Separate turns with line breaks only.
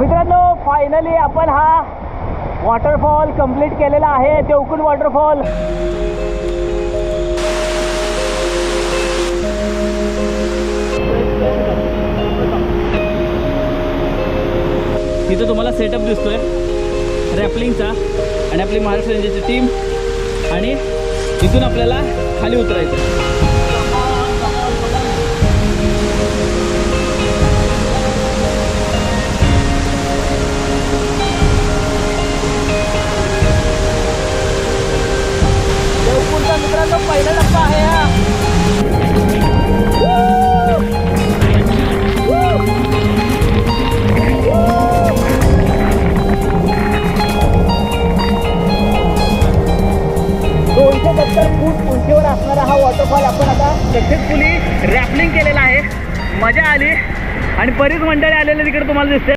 मित्रांनो फायनली आपण हा वॉटरफॉल कंप्लीट केलेला आहे. देवकुंड वॉटरफॉल तिथं तुम्हाला सेटअप दिसतोय. रॅपलिंगचा आणि आपली महाराष्ट्र रेंजची टीम आणि तिथून आपल्याला खाली उतरायचं दोनशे सत्तर फूट उंचीवर असणारा हा वॉटरफॉल आपण आता सक्सेसफुली रॅपलिंग केलेला आहे. मजा आली. आणि बरीच मंडळी आलेले तिकडे तुम्हाला दिसते